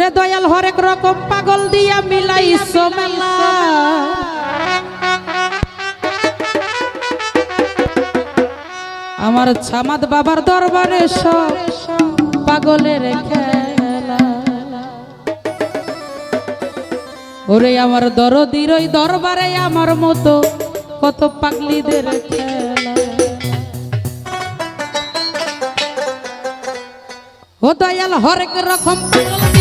ওরে দয়াল হরেক রকম পাগল দিয়া মিলাই মেলা আমার ছামাদ বাবার দরবারে সব পাগলের খেলা। ওরে আমার দরদির ওই দরবারে আমার মতো কত পাগলিদের খেলা। ও দয়াল হরেক রকম পাগল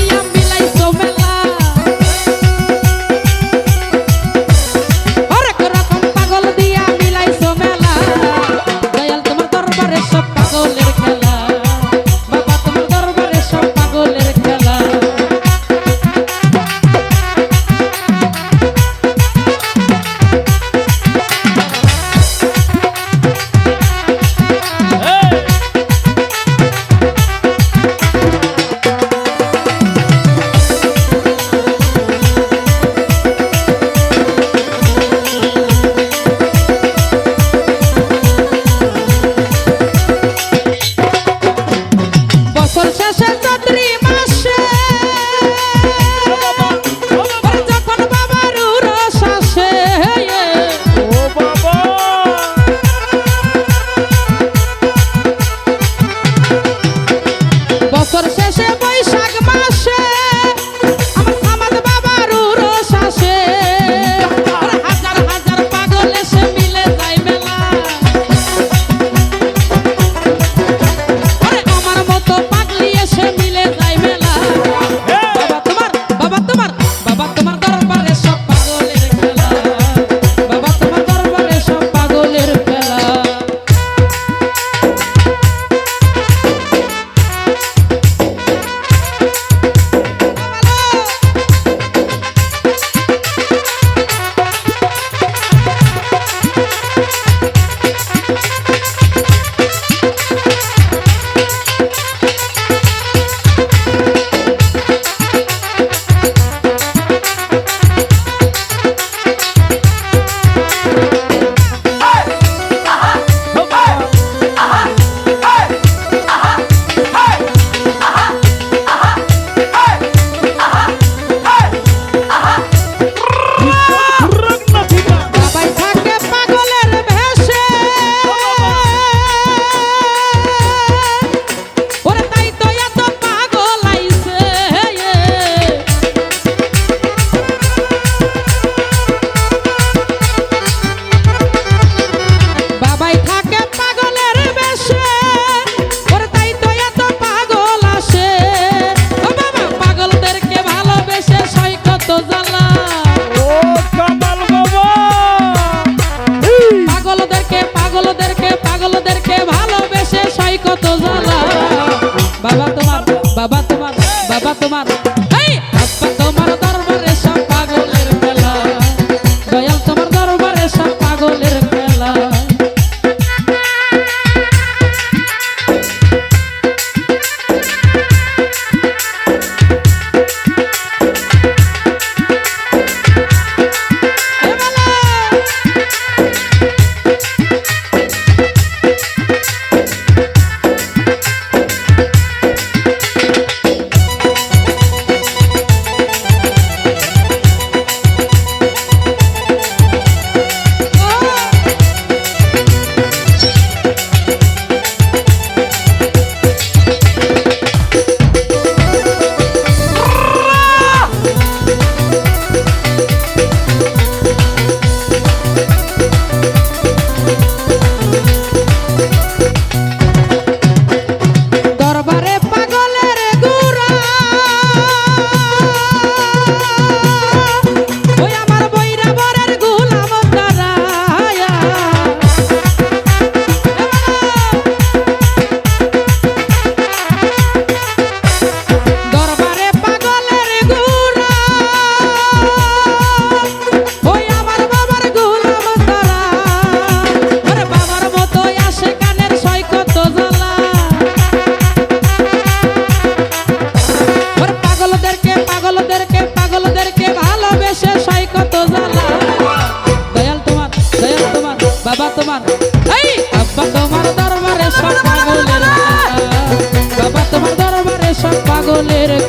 Babato goleiro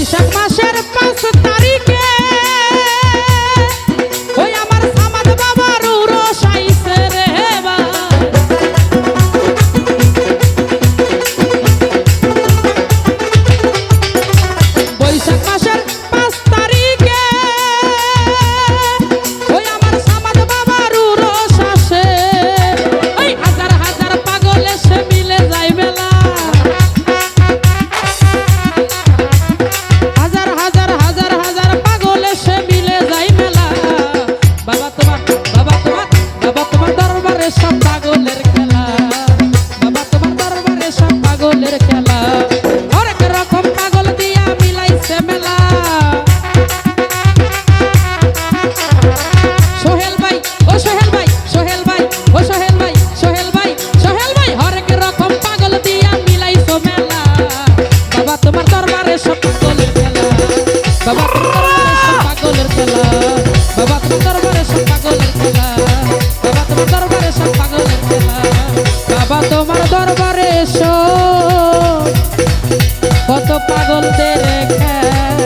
Isaac সব পাগলের খেলা। বাবা তোমার দরবারে কত পাগলদের খেলা